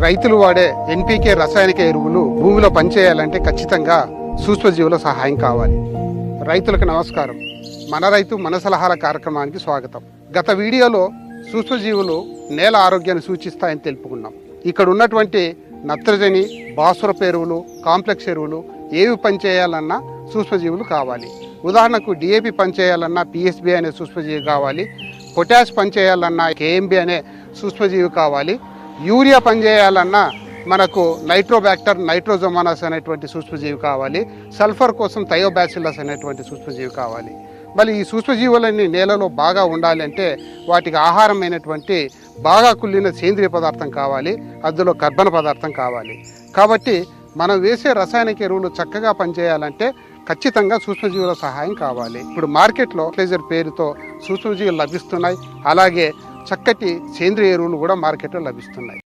రైతులు వాడే ఎన్పికే రసాయనిక ఎరువులు భూమిలో పనిచేయాలంటే ఖచ్చితంగా సూక్ష్మజీవుల సహాయం కావాలి. రైతులకు నమస్కారం. మన రైతు మన సలహాల కార్యక్రమానికి స్వాగతం. గత వీడియోలో సూక్ష్మజీవులు నేల ఆరోగ్యాన్ని సూచిస్తాయని తెలుపుకున్నాం. ఇక్కడ ఉన్నటువంటి నత్రజని భాస్వరపు ఎరువులు కాంప్లెక్స్ ఎరువులు ఏవి పనిచేయాలన్నా సూక్ష్మజీవులు కావాలి. ఉదాహరణకు డిఏపి పనిచేయాలన్నా పిఎస్బి అనే సూక్ష్మజీవి కావాలి. పొటాష్ పనిచేయాలన్నా కేఎంబి అనే సూక్ష్మజీవి కావాలి. యూరియా పనిచేయాలన్నా మనకు నైట్రోబ్యాక్టర్ నైట్రోజోమానస్ అనేటువంటి సూక్ష్మజీవి కావాలి. సల్ఫర్ కోసం థయోబాసిల్లస్ అనేటువంటి సూక్ష్మజీవి కావాలి. మళ్ళీ ఈ సూక్ష్మజీవులన్నీ నేలలో బాగా ఉండాలి అంటే వాటికి ఆహారమైనటువంటి బాగా కుళ్ళిన సేంద్రియ పదార్థం కావాలి. అందులో కర్బన పదార్థం కావాలి. కాబట్టి మనం వేసే రసాయనిక ఎరువులు చక్కగా పనిచేయాలంటే ఖచ్చితంగా సూక్ష్మజీవుల సహాయం కావాలి. ఇప్పుడు మార్కెట్లో ఫెర్టిలైజర్ పేరుతో సూక్ష్మజీవులు లభిస్తున్నాయి. అలాగే చక్కటి సేంద్రియ ఎరువులు కూడా మార్కెట్లో లభిస్తున్నాయి.